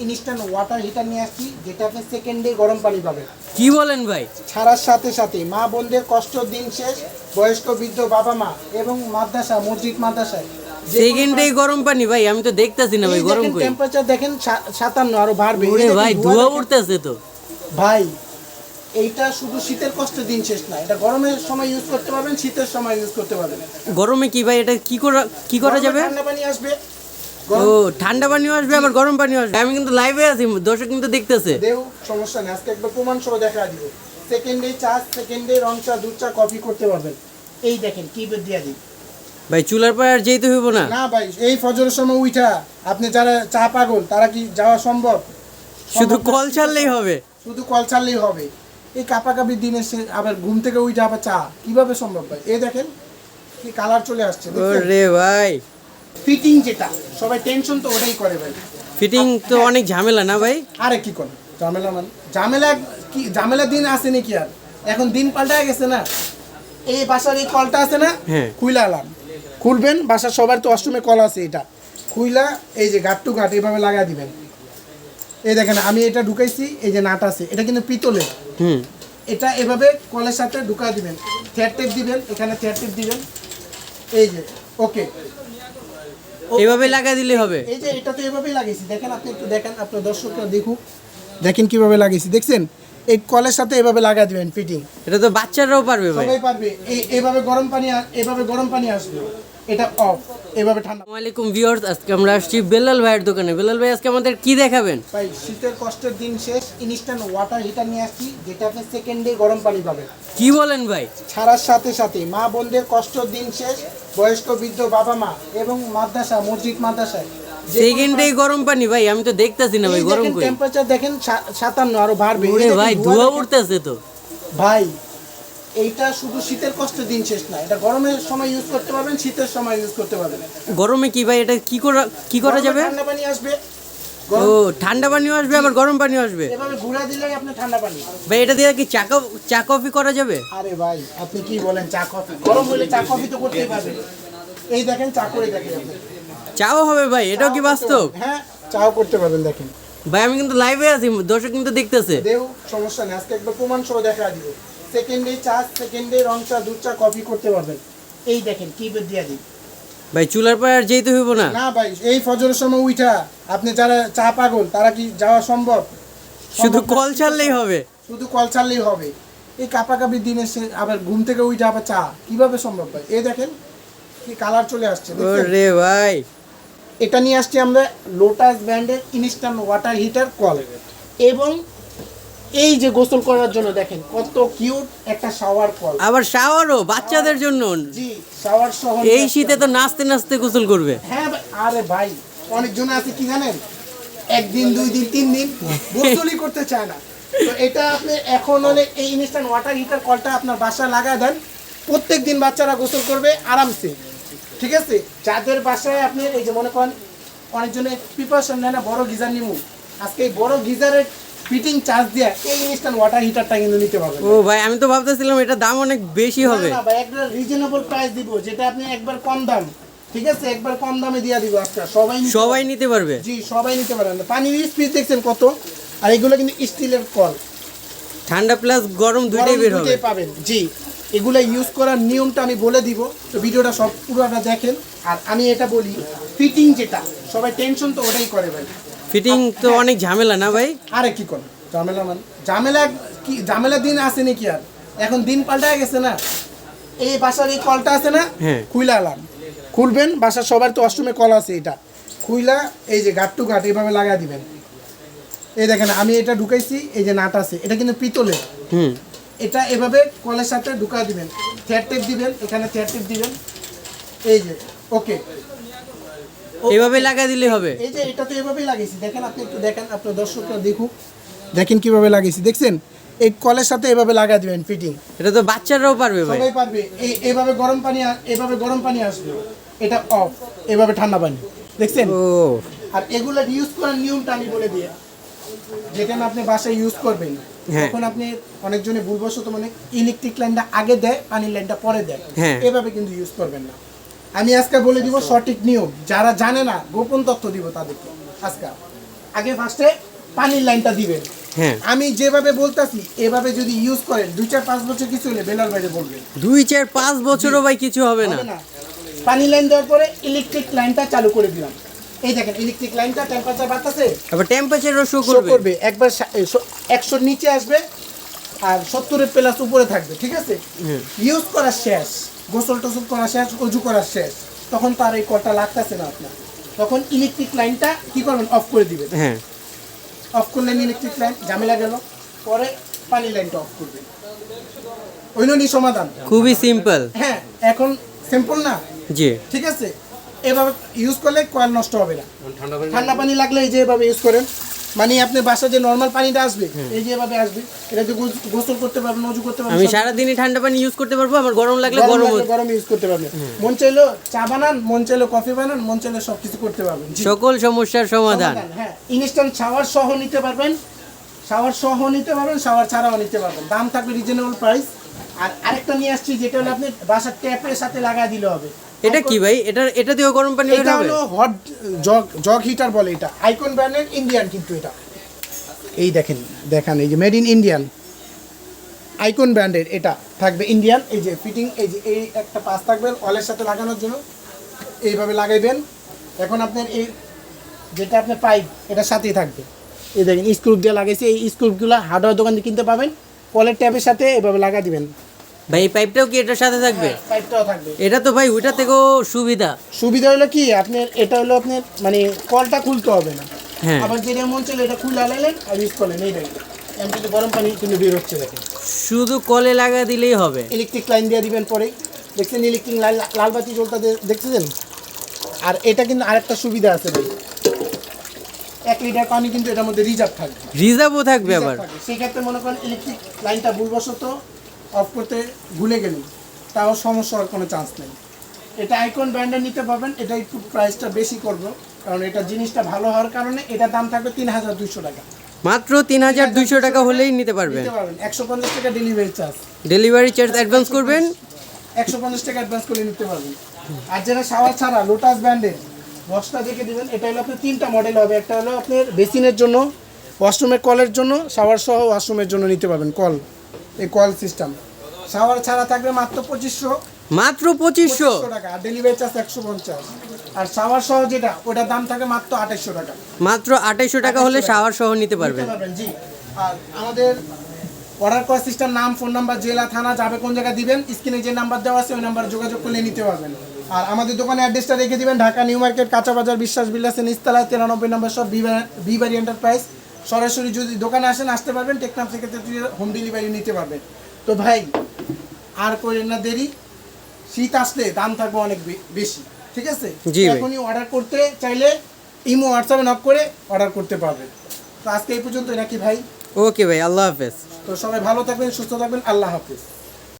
Instant water heater নিয়ে আসছি যেটা আপনি সেকেন্ডে গরম পানি পাবেন। কি বলেন ভাই? ছাড়ার সাথে সাথে মা বোনদের কষ্ট দিন শেষ বয়স্ক বৃদ্ধ বাবা মা এবং মাদ্রাসা মসজিদ মাদ্রাসায়। সেকেন্ডেই গরম পানি ভাই আমি তো দেখতাছি না ভাই গরম কই। টেম্পারেচার দেখেন সা- সাতান্ন আরও বাড়বে। ওরে ভাই ধোঁয়া। উঠতেছে তো। ভাই এইটা শুধু শীতের কষ্ট দিন শেষ না এটা গরমের সময় ইউজ করতে পারবেন শীতের সময় ইউজ করতে পারবেন। গরমে কি ভাই এটা কি করা কি করা যাবে? ঠান্ডা পানি আসবে ও ঠান্ডা পানিও আসবে আবার গরম পানিও আসবে। আমি কিন্তু লাইভে আছি দর্শক কিন্তু দেখতেছে। দেও সমস্যা নেই আজকে একবার প্রমাণ সহ দেখা দিব। সেকেন্ডে চা সেকেন্ডে রং চা দুধ চা কফি করতে পারবেন। এই দেখেন কি দিয়ে দিই। ভাই চুলার পর আর যেতে হইব না। না ভাই এই ফজরের সময় উঠা আপনি যারা চা পাগল তারা কি যাওয়া সম্ভব? শুধু কল ছাড়লেই হবে। শুধু কল ছাড়লেই হবে। এই কাপাকাপি দিনে সে আবার ঘুম থেকে উঠে আবার চা কীভাবে সম্ভব ভাই? এই দেখেন কি কালার চলে আসছে ওরে ভাই। ফিটিং যেটা সবাই টেনশন তো ওটাই করে ভাই। ফিটিং তো অনেক ঝামেলা না ভাই? আরে কি করে ঝামেলা মানে ঝামেলা কি ঝামেলা দিন আসেনি কি আর? এখন দিন পাল্টায় গেছে না? এই বাসার এই কলটা আছে না হ্যাঁ। খুইলা আলাম। খুলবেন বাসার সবার তো অষ্টমে কল আছে এটা। খুইলা এই যে গাঁট টু গাঁট এইভাবে লাগা দিবেন। এই দেখেন আমি এটা ঢুকাইছি এই যে নাট আছে এটা কিন্তু পিতলের। হুম। এটা এভাবে কলের সাথে ঢুকা দিবেন। থ্রেড টেপ দিবেন এখানে থ্রেড টেপ দিবেন। এই যে ওকে এভাবে লাগা দিলে হবে। এই যে এটা তো এভাবেই লাগিয়েছি। দেখেন আপনি একটু দেখেন আপনার দর্শকরা দেখুক। দেখেন কীভাবে লাগিয়েছি। দেখছেন? এই কলের সাথে এভাবে লাগা দিবেন ফিটিং এটা তো বাচ্চারাও পারবে ভাই। সবাই পারবে। এই এভাবে গরম পানি এভাবে গরম পানি আসবে। এটা অফ এভাবে ঠান্ডা আলাইকুম ভিউয়ার্স আজকে আমরা আসছি বেলাল ভাইয়ের দোকানে। বেলাল ভাই আজকে আমাদের কি দেখাবেন? ভাই শীতের কষ্টের দিন শেষ ইনস্ট্যান্ট ওয়াটার হিটার নিয়ে আসছি যেটা আপনি সেকেন্ডে গরম পানি পাবেন। কি বলেন ভাই? ছাড়ার সাথে সাথে মা বোনদের কষ্ট দিন শেষ বয়স্ক বৃদ্ধ বাবা মা এবং মাদ্রাসা মসজিদ মাদ্রাসায়। সেকেন্ডেই গরম পানি ভাই আমি তো দেখতাছি না ভাই গরম কই। টেম্পারেচার দেখেন সা- সাতান্ন আরও বাড়বে। ভাই ধোঁয়া ধোয়া উঠতেছে তো। ভাই এইটা শুধু শীতের কষ্টের দিন শেষ না এটা গরমের সময় ইউজ করতে পারবেন শীতের সময় ইউজ করতে পারবেন। গরমে কি ভাই এটা কি করা কি করা যাবে? ঠান্ডা পানি আসবে ও ঠান্ডা পানিও আসবে আবার গরম পানিও আসবে। এভাবে ঘুরা দিলেই আপনি ঠান্ডা পানি। ভাই এটা দিয়ে কি চা কফ- চা কফি করা যাবে? আরে ভাই আপনি কি বলেন চা কফি? গরম হলে চা কফি তো করতেই পারবেন। এই দেখেন চা করে দেখেন আপনি। চাও হবে ভাই এটাও কি বাস্তব? হ্যাঁ চাও করতে পারবেন দেখেন। ভাই আমি কিন্তু লাইভে আছি দর্শক কিন্তু দেখতেছে। দেও সমস্যা নেই আজকে একবার প্রমাণ সহ দেখা দিব। সেকেন্ডে চা সেকেন্ডে রং চা দুধ চা কফি করতে পারবেন। এই দেখেন কি দিয়ে দিই। ভাই চুলার পর আর যেতে হইব না। না ভাই এই ফজরের সময় উঠা আপনি যারা চা পাগল তারা কি যাওয়া সম্ভব? শুধু কল ছাড়লেই হবে। শুধু কল ছাড়লেই হবে। এই কাপাকাপি দিনে সে আবার ঘুম থেকে উঠে আবার চা কীভাবে সম্ভব ভাই? এই দেখেন কি কালার চলে আসছে? ওরে ভাই। এটা নিয়ে আসছি আমরা লোটাস ব্র্যান্ডের ইনস্ট্যান্ট ওয়াটার হিটার কল। এবং এই যে গোসল করার জন্য দেখেন কত কিউট একটা শাওয়ার কল আবার শাওয়ারও বাচ্চাদের জন্য। জি শাওয়ার সহ এই শীতে তো নাচতে নাচতে গোসল করবে। হ্যাঁ আরে ভাই অনেকজন আছে কি জানেন? একদিন দুই দিন তিন দিন গোসলই করতে চায় না। তো এটা আপনি এখন হলে এই ইনস্ট্যান্ট ওয়াটার হিটার কলটা আপনার বাসা লাগায় দেন। প্রত্যেক দিন বাচ্চারা গোসল করবে আরামসে। ঠিক আছে? যাদের বাসায় আপনি এই যে মনে করেন অনেকজনের প্রিপারেশন নেয় না বড় গিজার নিমু। আজকে এই বড় গিজারের ফিটিং চার্জ দিয়ে এই ইনস্ট্যান্ট ওয়াটার হিটারটা কিন্তু নিতে পারবেন। ও ভাই আমি তো ভাবতেছিলাম এটা দাম অনেক বেশি হবে। না, ভাই একটা রিজনেবল প্রাইস দিব যেটা আপনি একবার কম দাম ঠিক আছে? একবার কম দামে দিয়ে দিব আজকে। সবাই সবাই নিতে পারবে? জি সবাই নিতে পানির স্পিড দেখছেন কত? আর এগুলো কিন্তু স্টিলের কল। ঠান্ডা প্লাস গরম দুইটাই বের হবে। পাবেন জি। এগুলো ইউজ করার নিয়মটা আমি বলে দিব। তো ভিডিওটা সব পুরোটা দেখেন। আর আমি এটা বলি ফিটিং যেটা সবাই টেনশন তো ওটাই করে ভাই। ফিটিং তো অনেক ঝামেলা না ভাই? আরে কি করে ঝামেলা মানে ঝামেলা কি ঝামেলা দিন আসেনি কি আর? এখন দিন পাল্টায় গেছে না? এই বাসার এই কলটা আছে না? হ্যাঁ। খুইলা আলাম। খুলবেন বাসার সবার তো অষ্টমে কল আছে এটা। খুইলা এই যে গাঁট টু গাঁট এইভাবে লাগা দিবেন। এই দেখেন আমি এটা ঢুকাইছি এই যে নাট আছে। এটা কিন্তু পিতলের। হুম। এটা এভাবে কলের সাথে ঢুকা দিবেন। থ্রেড টেপ দিবেন এখানে থ্রেড টেপ দিবেন। এই যে ওকে। এভাবে লাগা দিলে হবে। এই যে এটা তো এভাবেই লাগিয়েছি। দেখেন আপনি একটু দেখেন আপনার দর্শকরা দেখুক। দেখেন কীভাবে লাগিয়েছি। দেখছেন? এই কলের সাথে এভাবে লাগা দিবেন ফিটিং এটা তো বাচ্চারাও পারবে ভাই। সবাই পারবে। এই এভাবে গরম পানি এভাবে গরম পানি আসবে। এটা অফ এভাবে ঠান্ডা পানি। দেখছেন? ও। আর এগুলো ইউজ করার নিয়মটা আমি বলে দিয়ে যেখানে আপনি বাসায় ইউজ করবেন হ্যাঁ। তখন আপনি অনেকজনে ভুলবশত মানে ইলেকট্রিক লাইনটা আগে দেয় পানির লাইনটা পরে দেয়। হ্যাঁ। এভাবে কিন্তু ইউজ করবেন না। আমি আজকে বলে দিব সঠিক নিয়ম। যারা জানে না গোপন তথ্য দিব তাদেরকে। আজকে। আগে ফার্স্টে পানির লাইনটা দিবেন। হ্যাঁ। আমি যেভাবে বলতাছি এভাবে যদি ইউজ করেন দুই চার পাঁচ বছর কিছু হলে বেলার বাইরে বলবেন দুই চার পাঁচ বছরও ভাই কিছু হবে না। না। পানি লাইন দেওয়ার পরে ইলেকট্রিক লাইনটা চালু করে দিলাম। এই দেখেন ইলেকট্রিক লাইনটা টেম্পারেচার বাড়তেছে। আবার টেম্পারেচারও শো করবে। একবার একশোর নিচে আসবে আর সত্তরের প্লাস উপরে থাকবে ঠিক আছে? ইউজ করা শেষ গোসল টোসল করা শেষ অজু করা শেষ। তখন তার এই কলটা লাগতেছে না আপনার। তখন ইলেকট্রিক লাইনটা কি করবেন? অফ করে দিবেন। হ্যাঁ। অফ করলেন ইলেকট্রিক লাইন ঝামেলা গেল। পরে পানি লাইনটা অফ করবেন। ওইনি সমাধান। খুবই সিম্পল হ্যাঁ এখন সিম্পল না? জি। ঠিক আছে? এভাবে ইউজ করলে কয়েল নষ্ট হবে না। ঠান্ডা পানি লাগলে এই যে এভাবে ইউজ করেন। মানে আপনার বাসা যে নর্মাল পানিটা আসবে এই যে এভাবে আসবে এটা যে গোস- গোসল করতে পারবেন অজু করতে পারবেন আমি সারাদিনই ঠান্ডা পানি ইউজ করতে পারব আমার গরম লাগলে গরম গরম ইউজ করতে পারবেন মন চাইলো চা বানান মন চাইলো কফি বানান মন চাইলে সব কিছু করতে পারবেন। সকল সমস্যার সমাধান। সমাধান, হ্যাঁ। ইনস্ট্যান্ট শাওয়ার সহ নিতে পারবেন শাওয়ার সহ নিতে পারবেন শাওয়ার ছাড়াও নিতে পারবেন। দাম থাকবে রিজনেবল প্রাইস আর আরেকটা নিয়ে আসছি যেটা হলো আপনি বাসার ট্যাপের সাথে লাগা দিলে হবে। এটা কি ভাই? এটা এটা দিয়েও গরম পানি এটা হলো হট জগ জগ হিটার বলে এটা। আইকন ব্র্যান্ডের ইন্ডিয়ান কিন্তু এটা। এই দেখেন দেখান এই যে মেড ইন ইন্ডিয়ান আইকন ব্র্যান্ডের এটা থাকবে ইন্ডিয়ান এই যে ফিটিং এই যে এই একটা পাস থাকবে অলের সাথে লাগানোর জন্য। এইভাবে লাগাইবেন। এখন আপনার এই যেটা আপনার পাইপ এটার সাথেই থাকবে। এই দেখেন স্ক্রুপ দিয়ে লাগাইছে। এই স্ক্রুপগুলো হার্ডওয়্যার দোকান থেকে কিনতে পাবেন। কলের ট্যাপের সাথে এভাবে লাগা দিবেন। ভাই এই পাইপটাও কি এটার সাথে থাকবে? পাইপটাও থাকবে। এটা তো ভাই ওইটা থেকেও সুবিধা। সুবিধা হলো কি আপনার এটা হলো আপনার মানে কলটা খুলতে হবে না। হ্যাঁ। আবার যেটা মন চলে এটা খুলে আলাইলেন আর ইউজ করলেন এমন কিন্তু গরম পানি কিন্তু বের হচ্ছে দেখেন। শুধু কলে লাগা দিলেই হবে। ইলেকট্রিক লাইন দিয়ে দিবেন পরে। দেখছেন ইলেকট্রিক লাইন লাল বাতি জ্বলতে দেখতেছেন আর এটা কিন্তু আরেকটা সুবিধা আছে ভাই। এক লিটার পানি কিন্তু এটার মধ্যে রিজার্ভ থাকবে। রিজার্ভও থাকবে আবার। সেক্ষেত্রে মনে করেন ইলেকট্রিক লাইনটা ভুলবশত অফ করতে ভুলে গেলেন তাও সমস্যা হওয়ার কোনো চান্স নেই। এটা আইকন ব্র্যান্ডের নিতে পারবেন এটা একটু প্রাইসটা বেশি করব কারণ এটা জিনিসটা ভালো হওয়ার কারণে এটার দাম থাকবে তিন হাজার দুশো টাকা। মাত্র তিন হাজার দুইশো টাকা হলেই নিতে পারবেন। একশো পঞ্চাশ টাকা delivery charge delivery charge advance করবেন? একশো পঞ্চাশ টাকা অ্যাডভান্স করে নিতে পারবেন। আর যেটা শাওয়ার ছাড়া লোটাস ব্র্যান্ডের বক্সটা দেখে দেবেন এটা হলো আপনার তিনটা মডেল হবে। একটা হলো আপনার বেসিনের জন্য ওয়াশরুমের কলের জন্য শাওয়ার সহ ওয়াশরুমের জন্য নিতে পারবেন কল। এই কল সিস্টেম শাওয়ার ছাড়া থাকবে মাত্র পঁচিশশো। মাত্র পঁচিশশো? টাকা। ডেলিভারি চার্জ একশো পঞ্চাশ। আর শাওয়ার সহ যেটা ওটার দাম থাকে মাত্র আঠাইশশো টাকা। মাত্র আঠাইশো টাকা হলে শাওয়ার সহ নিতে পারবেন। জি। আর আমাদের অর্ডার করার সিস্টেম নাম ফোন নাম্বার জেলা থানা যাবে কোন জায়গায় দিবেন স্ক্রিনে যে নাম্বার দেওয়া আছে ওই নাম্বার যোগাযোগ করলে নিতে পারবেন। আর আমাদের দোকানে অ্যাড্রেসটা রেখে দিবেন ঢাকা নিউ মার্কেট কাঁচা বাজার বিশ্বাস বিলাসেন ইস্তালা তিরানব্বই নম্বর সব বিবারি এন্টারপ্রাইজ সরাসরি যদি দোকানে আসেন আসতে পারবেন টেকনাম থেকে হোম ডেলিভারি নিতে পারবেন। তো ভাই আর করেন না দেরি। শীত আসলে দাম থাকবে অনেক বেশি ঠিক আছে? এখনই অর্ডার করতে চাইলে ইমো হোয়াটসঅ্যাপে নক করে অর্ডার করতে পারবেন। তো আজকে এই পর্যন্ত নাকি ভাই? ওকে ভাই আল্লাহ হাফেজ। তো সবাই ভালো থাকবেন সুস্থ থাকবেন আল্লাহ হাফিজ।